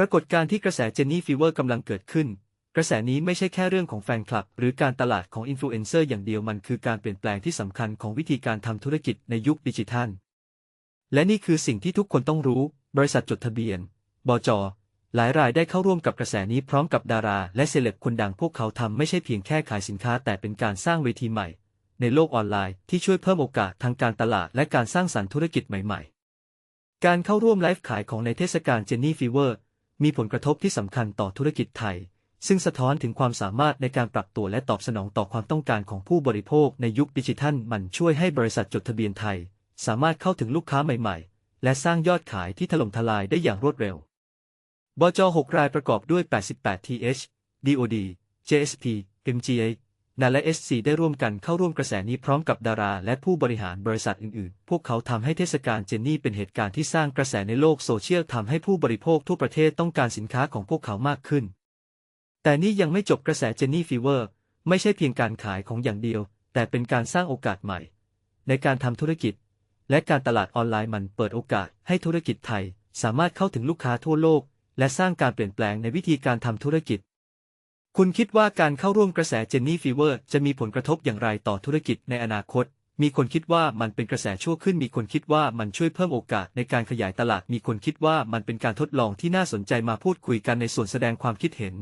รากฏการที่กระแสเจนนี่ฟีเวอร์กำลังเกิดขึ้น กระแสนี้ไม่ใช่แค่เรื่องของแฟนคลับ หรือการตลาดของอินฟลูเอนเซอร์อย่างเดียวมันคือการเปลี่ยนแปลงที่สำคัญของวิธีการทำธุรกิจในยุคดิจิทัล และนี่คือสิ่งที่ทุกคนต้องรู้ บริษัทจดทะเบียน บจ หลายรายได้เข้าร่วมกับกระแสนี้พร้อมกับดารา และเซเลบคนดังพวกเขาทำไม่ใช่เพียงแค่ขายสินค้า แต่เป็นการสร้างเวทีใหม่ ในโลกออนไลน์ที่ช่วยเพิ่มโอกาสทางการตลาดและการสร้างสรรค์ธุรกิจใหม่ ๆ การเข้าร่วมไลฟ์ขายของในเทศกาลเจนนี่ฟีเวอร์ มีผลกระทบที่สำคัญต่อธุรกิจไทย ซึ่งสะท้อนถึงความสามารถในการปรับตัวและตอบสนองต่อความต้องการของผู้บริโภคในยุคดิจิทัล มันช่วยให้บริษัทจดทะเบียนไทย สามารถเข้าถึงลูกค้าใหม่ ๆ และสร้างยอดขายที่ถล่มทลายได้อย่างรวดเร็ว บจ 6 รายประกอบด้วย 88 th DOD JSP MGA นาและ SC ได้ร่วมกันเข้าร่วมกระแสนี้พร้อมกับดารา และผู้บริหารบริษัทอื่น ๆ พวกเขาทำให้เทศกาลเจนนี่เป็นเหตุการณ์ที่สร้างกระแสในโลกโซเชียลทำให้ผู้บริโภคทั่วประเทศต้องการสินค้าของพวกเขามากขึ้น แต่นี่ยังไม่จบกระแสเจนนี่ฟีเวอร์ ไม่ใช่เพียงการขายของอย่างเดียว แต่เป็นการสร้างโอกาสใหม่ ในการทำธุรกิจ และการตลาดออนไลน์มันเปิดโอกาสให้ธุรกิจไทย สามารถเข้าถึงลูกค้าทั่วโลก และสร้างการเปลี่ยนแปลงในวิธีการทำธุรกิจ คุณคิดว่าการเข้าร่วมกระแสเจนนี่ฟีเวอร์จะมีผลกระทบอย่างไรต่อธุรกิจในอนาคต มีคนคิดว่ามันเป็นกระแสชั่วขึ้น มีคนคิดว่ามันช่วยเพิ่มโอกาสในการขยายตลาด มีคนคิดว่ามันเป็นการทดลองที่น่าสนใจมาพูดคุยกันในส่วนแสดงความคิดเห็น